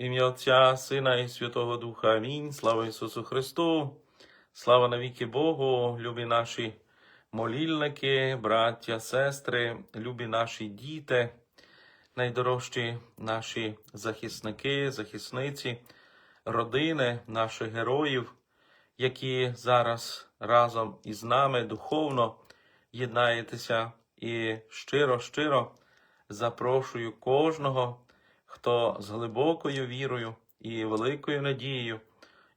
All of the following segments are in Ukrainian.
Ім'я Отця, Сина і Святого Духа. Амінь. Слава Ісусу Христу. Слава навіки Богу, любі наші молільники, браття, сестри, любі наші діти, найдорожчі наші захисники, захисниці, родини наших героїв, які зараз разом із нами духовно єднаєтеся і щиро-щиро запрошую кожного, хто з глибокою вірою і великою надією,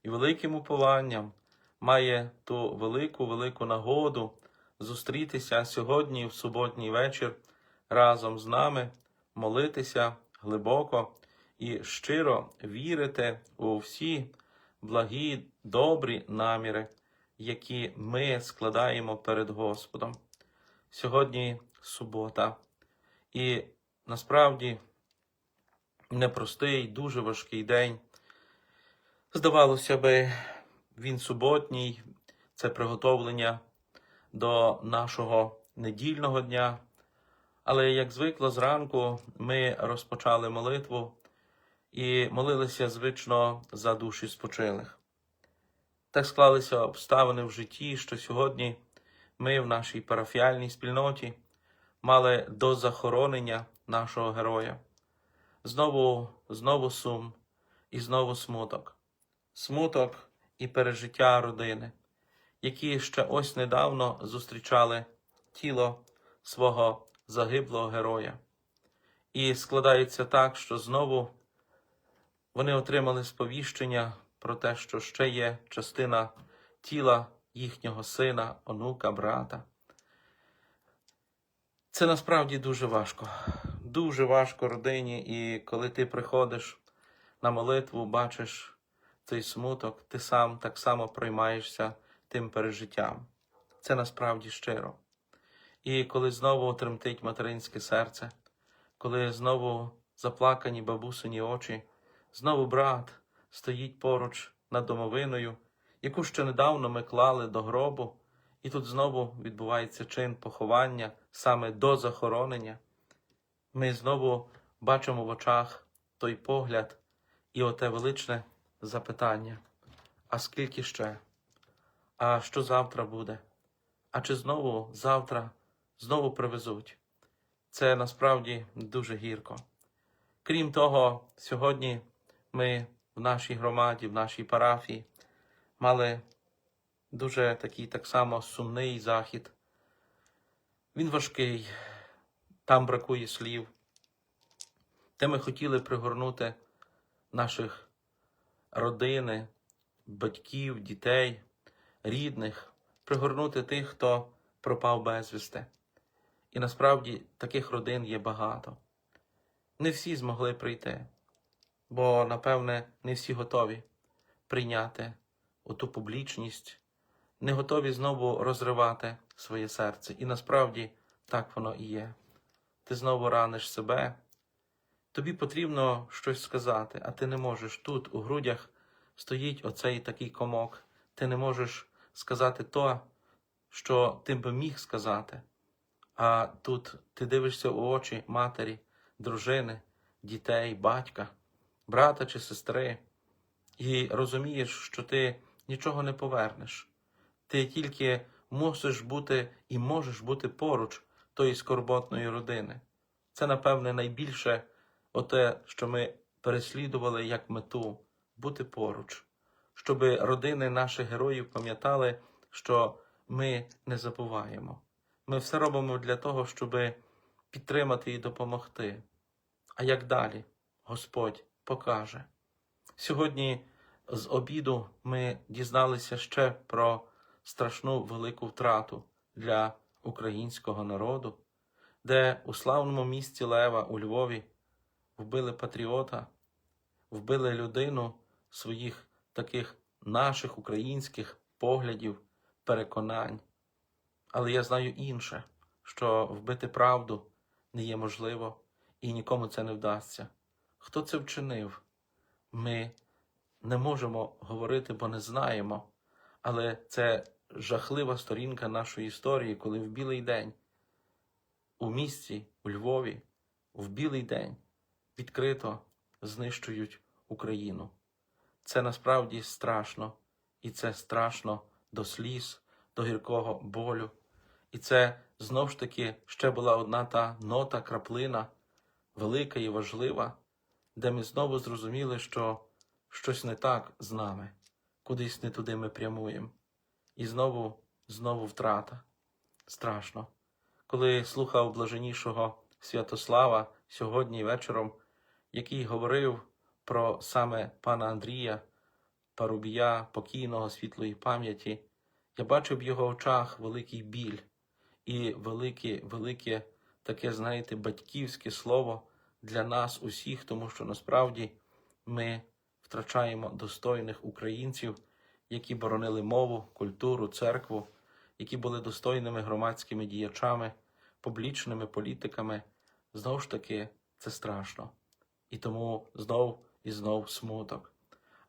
і великим упованням має ту велику велику нагоду зустрітися сьогодні в суботній вечір разом з нами, молитися глибоко і щиро вірити у всі благі, добрі наміри, які ми складаємо перед Господом. Сьогодні субота, і насправді непростий, дуже важкий день. Здавалося би, він суботній, це приготовлення до нашого недільного дня. Але як звикло зранку, ми розпочали молитву і молилися звично за душі спочилих. Так склалися обставини в житті, що сьогодні ми в нашій парафіальній спільноті мали до захоронення нашого героя. Знову, знову сум і знову смуток. Смуток і пережиття родини, які ще ось недавно зустрічали тіло свого загиблого героя. І складається так, що знову вони отримали сповіщення про те, що ще є частина тіла їхнього сина, онука, брата. Це насправді дуже важко. Дуже важко родині, і коли ти приходиш на молитву, бачиш цей смуток, ти сам так само приймаєшся тим пережиттям. Це насправді щиро. І коли знову тремтить материнське серце, коли знову заплакані бабусині очі, знову брат стоїть поруч над домовиною, яку ще недавно ми клали до гробу, і тут знову відбувається чин поховання саме до захоронення. Ми знову бачимо в очах той погляд і оте величне запитання: а скільки ще? А що завтра буде? А чи знову завтра знову привезуть? Це насправді дуже гірко. Крім того, сьогодні ми в нашій громаді, в нашій парафії мали дуже такий так само сумний захід. Він важкий, там бракує слів. Де ми хотіли пригорнути наших родини, батьків, дітей, рідних, пригорнути тих, хто пропав безвісти. І насправді таких родин є багато. Не всі змогли прийти, бо, напевне, не всі готові прийняти оту публічність, не готові знову розривати своє серце. І насправді так воно і є. Ти знову раниш себе. Тобі потрібно щось сказати, а ти не можеш. Тут, у грудях, стоїть оцей такий комок. Ти не можеш сказати то, що ти би міг сказати. А тут ти дивишся у очі матері, дружини, дітей, батька, брата чи сестри, і розумієш, що ти нічого не повернеш. Ти тільки мусиш бути і можеш бути поруч тої скорботної родини. Це, напевне, найбільше оте, що ми переслідували як мету бути поруч, щоб родини наших героїв пам'ятали, що ми не забуваємо. Ми все робимо для того, щоб підтримати і допомогти. А як далі Господь покаже. Сьогодні з обіду ми дізналися ще про страшну велику втрату для українського народу, де у славному місті Лева у Львові вбили патріота, вбили людину своїх таких наших українських поглядів, переконань. Але я знаю інше, що вбити правду не є можливо і нікому це не вдасться. Хто це вчинив? Ми не можемо говорити, бо не знаємо. Але це жахлива сторінка нашої історії, коли в білий день у місті, у Львові, в білий день відкрито знищують Україну. Це насправді страшно, і це страшно до сліз, до гіркого болю. І це знов ж таки ще була одна та нота, краплина, велика і важлива, де ми знову зрозуміли, що щось не так з нами, кудись не туди ми прямуємо. І знову, знову втрата. Страшно. Коли слухав блаженнішого Святослава сьогодні вечором, який говорив про саме пана Андрія, парубія покійного світлої пам'яті, я бачив в його очах великий біль і велике, велике таке, знаєте, батьківське слово для нас усіх, тому що насправді ми втрачаємо достойних українців, які боронили мову, культуру, церкву, які були достойними громадськими діячами, публічними політиками. Знову ж таки, це страшно. І тому знов і знов смуток.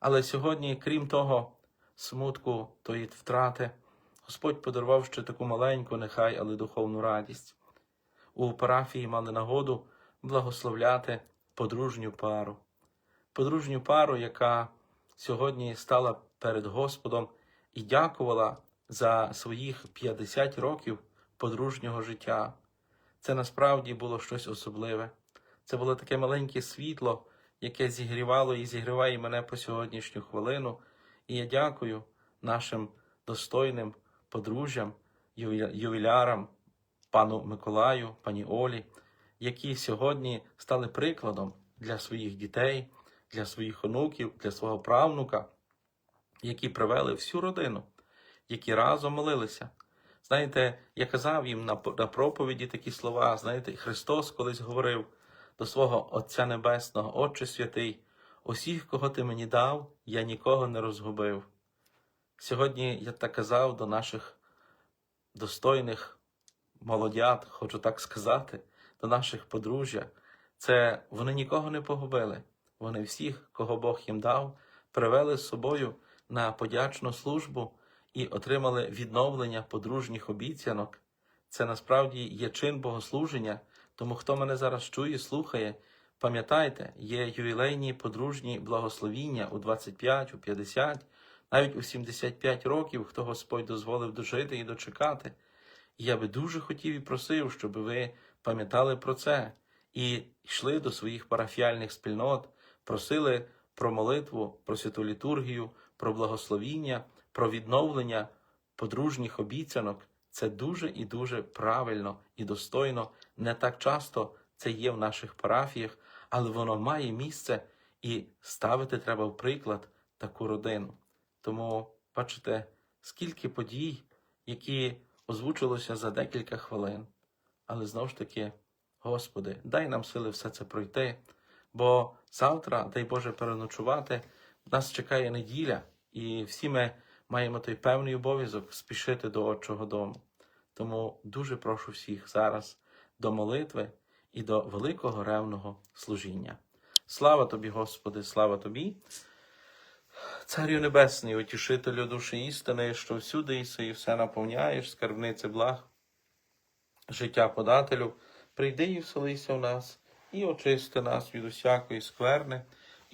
Але сьогодні, крім того смутку, тої втрати, Господь подарував ще таку маленьку, нехай, але духовну радість. У парафії мали нагоду благословляти подружню пару. Подружню пару, яка сьогодні стала перед Господом і дякувала за своїх 50 років подружнього життя. Це насправді було щось особливе. Це було таке маленьке світло, яке зігрівало і зігріває мене по сьогоднішню хвилину. І я дякую нашим достойним подружжям, юві- ювілярам, пану Миколаю, пані Олі, які сьогодні стали прикладом для своїх дітей, для своїх онуків, для свого правнука, які привели всю родину, які разом молилися. Знаєте, я казав їм на, проповіді такі слова. Знаєте, Христос колись говорив до свого Отця Небесного, Отче святий, усіх, кого ти мені дав, я нікого не розгубив. Сьогодні я так казав до наших достойних молодят, хочу так сказати, до наших подружжя. Це вони нікого не погубили. Вони всіх, кого Бог їм дав, привели з собою на подячну службу і отримали відновлення подружніх обіцянок. Це насправді є чин богослуження. Тому хто мене зараз чує, слухає, пам'ятайте, є ювілейні подружні благословіння у 25, у 50, навіть у 75 років, хто Господь дозволив дожити і дочекати. І я би дуже хотів і просив, щоб ви пам'ятали про це і йшли до своїх парафіальних спільнот, просили про молитву, про святу літургію, про благословіння, про відновлення подружніх обіцянок. Це дуже і дуже правильно і достойно. Не так часто це є в наших парафіях, але воно має місце і ставити треба в приклад таку родину. Тому бачите, скільки подій, які озвучилося за декілька хвилин. Але знову ж таки, Господи, дай нам сили все це пройти, бо завтра, дай Боже, переночувати, нас чекає неділя, і всі ми маємо той певний обов'язок спішити до Отчого дому. Тому дуже прошу всіх зараз до молитви і до великого ревного служіння. Слава тобі, Господи, слава тобі, Царю Небесний, утішителю душі істини, що всюди іси і все наповняєш, скарбниці благ, життя подателю, прийди і вселися в нас, і очисти нас від усякої скверни,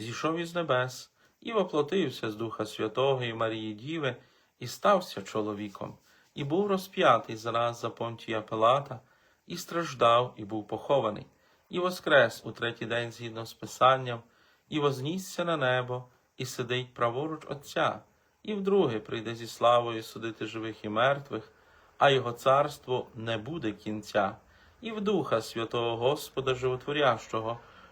зійшов із небес і воплотився з Духа Святого і Марії Діви, і стався чоловіком, і був розп'ятий за нас за Понтія Пилата, і страждав, і був похований, і воскрес у третій день згідно з Писанням, і вознісся на небо, і сидить праворуч Отця, і вдруге прийде зі славою судити живих і мертвих, а його царство не буде кінця, і в Духа Святого Господа Животворящого,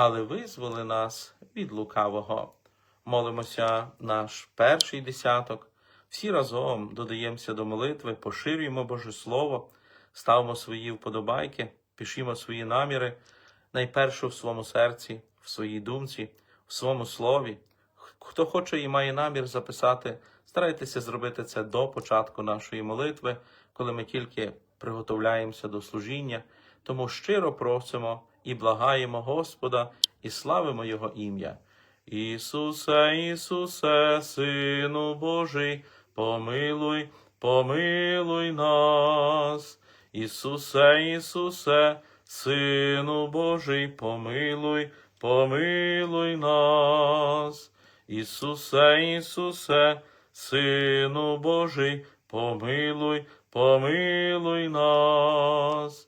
але визволи нас від лукавого. Молимося наш перший десяток. Всі разом додаємося до молитви, поширюємо Боже Слово, ставимо свої вподобайки, пишімо свої наміри, найперше в своєму серці, в своїй думці, в своєму слові. Хто хоче і має намір записати, старайтеся зробити це до початку нашої молитви, коли ми тільки приготовляємося до служіння. Тому щиро просимо і благаємо Господа і славимо Його ім'я. Ісусе, Ісусе, Сину Божий, помилуй, помилуй нас. Ісусе, Ісусе, Сину Божий, помилуй, помилуй нас. Ісусе, Ісусе, Сину Божий, помилуй, помилуй нас.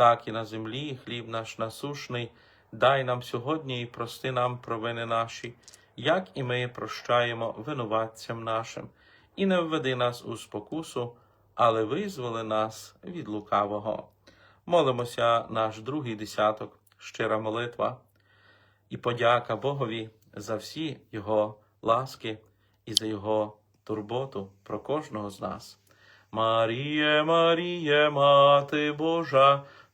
так і на землі, хліб наш насушний, дай нам сьогодні і прости нам провини наші, як і ми прощаємо винуватцям нашим, і не введи нас у спокусу, але визволи нас від лукавого. Молимося наш другий десяток, щира молитва і подяка Богові за всі Його ласки і за Його турботу про кожного з нас. Маріє, Маріє, Мати Божа,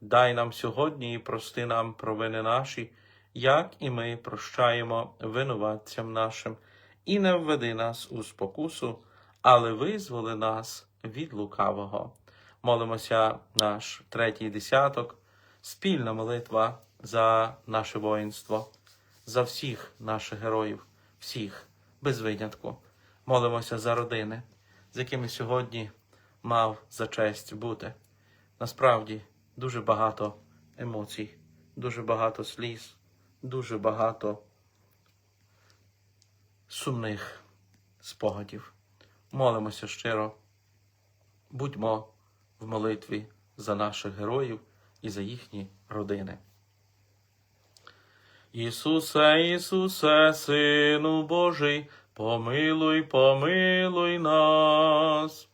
дай нам сьогодні і прости нам провини наші, як і ми прощаємо винуватцям нашим, і не введи нас у спокусу, але визволи нас від лукавого. Молимося наш третій десяток, спільна молитва за наше воїнство, за всіх наших героїв, всіх без винятку. Молимося за родини, з якими сьогодні мав за честь бути. Насправді дуже багато емоцій, дуже багато сліз, дуже багато сумних спогадів. Молимося щиро, будьмо в молитві за наших героїв і за їхні родини. Ісусе, Ісусе, Сину Божий, помилуй, помилуй нас.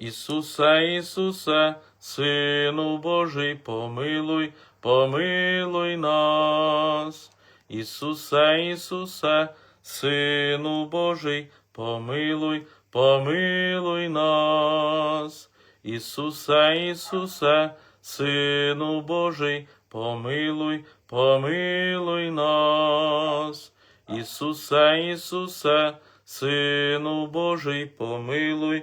Ісусе, Ісусе, Сину Божий, помилуй, помилуй нас. Ісусе, Ісусе, Сину Божий, помилуй, помилуй нас. Ісусе, Ісусе, Сину Божий, помилуй, помилуй нас. Ісусе, Ісусе, Сину Божий, помилуй,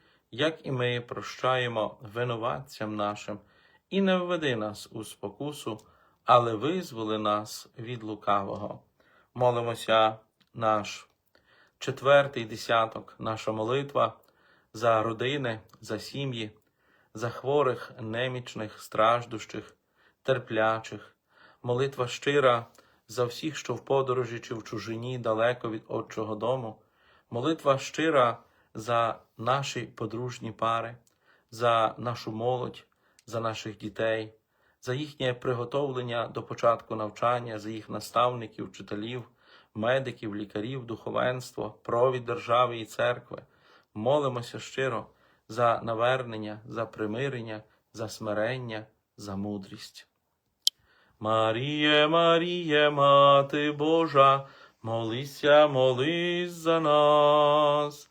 як і ми прощаємо винуватцям нашим, і не введи нас у спокусу, але визволи нас від лукавого. Молимося наш четвертий десяток, наша молитва за родини, за сім'ї, за хворих, немічних, страждущих, терплячих, молитва щира за всіх, що в подорожі чи в чужині далеко від Отчого дому, молитва щира за наші подружні пари, за нашу молодь, за наших дітей, за їхнє приготовлення до початку навчання, за їх наставників, вчителів, медиків, лікарів, духовенство, провід держави і церкви. Молимося щиро за навернення, за примирення, за смирення, за мудрість. Маріє, Маріє, Мати Божа, молися, молись за нас.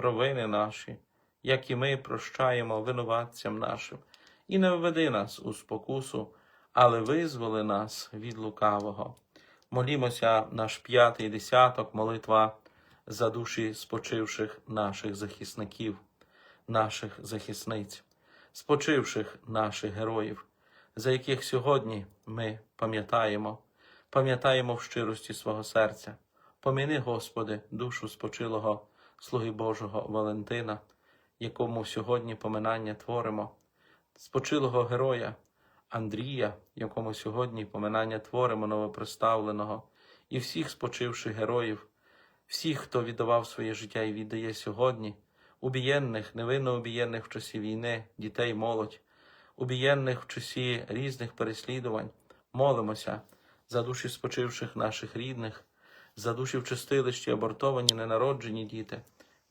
провини наші, як і ми прощаємо винуватцям нашим, і не введи нас у спокусу, але визволи нас від лукавого. Молімося наш п'ятий десяток, молитва за душі спочивших наших захисників, наших захисниць, спочивших наших героїв, за яких сьогодні ми пам'ятаємо, пам'ятаємо в щирості свого серця. Поміни, Господи, душу спочилого слуги Божого Валентина, якому сьогодні поминання творимо, спочилого героя Андрія, якому сьогодні поминання творимо новоприставленого, і всіх спочивших героїв, всіх, хто віддавав своє життя і віддає сьогодні, убієнних, невинно убієнних в часі війни, дітей, молодь, убієнних в часі різних переслідувань, молимося за душі спочивших наших рідних, за душі в чистилищі абортовані, ненароджені діти,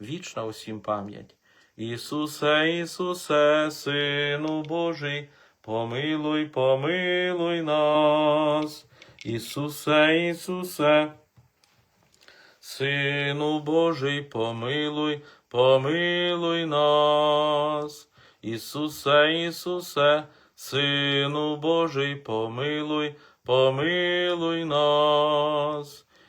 вічна усім пам'ять. Ісусе, Ісусе, Сину Божий, помилуй, помилуй нас. Ісусе, Ісусе, Сину Божий, помилуй, помилуй нас. Ісусе, Ісусе, Сину Божий, помилуй, помилуй нас.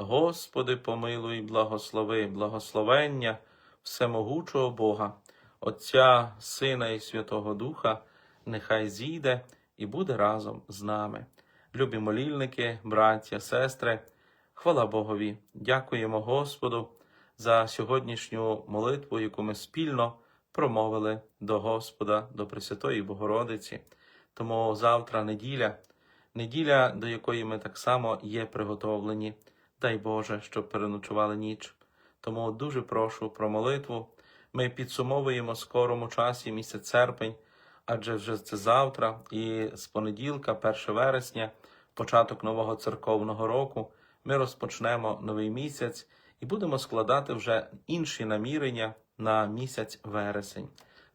Господи, помилуй, благослови, благословення всемогучого Бога, Отця, Сина і Святого Духа, нехай зійде і буде разом з нами. Любі молільники, браття, сестри, хвала Богові, дякуємо Господу за сьогоднішню молитву, яку ми спільно промовили до Господа, до Пресвятої Богородиці. Тому завтра неділя, неділя, до якої ми так само є приготовлені. Дай Боже, щоб переночували ніч. Тому дуже прошу про молитву. Ми підсумовуємо скорому часі місяць серпень, адже вже це завтра, і з понеділка, 1 вересня, початок нового церковного року, ми розпочнемо новий місяць і будемо складати вже інші намірення на місяць вересень.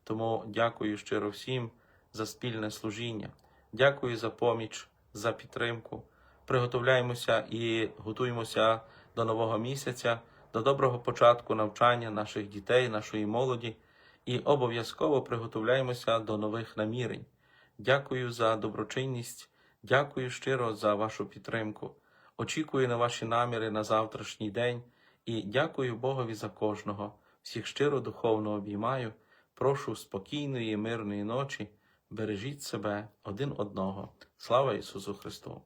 Тому дякую щиро всім за спільне служіння. Дякую за поміч, за підтримку. Приготовляємося і готуємося до нового місяця, до доброго початку навчання наших дітей, нашої молоді, і обов'язково приготовляємося до нових намірень. Дякую за доброчинність, дякую щиро за вашу підтримку. Очікую на ваші наміри на завтрашній день і дякую Богові за кожного. Всіх щиро духовно обіймаю. Прошу спокійної, мирної ночі. Бережіть себе один одного. Слава Ісусу Христу!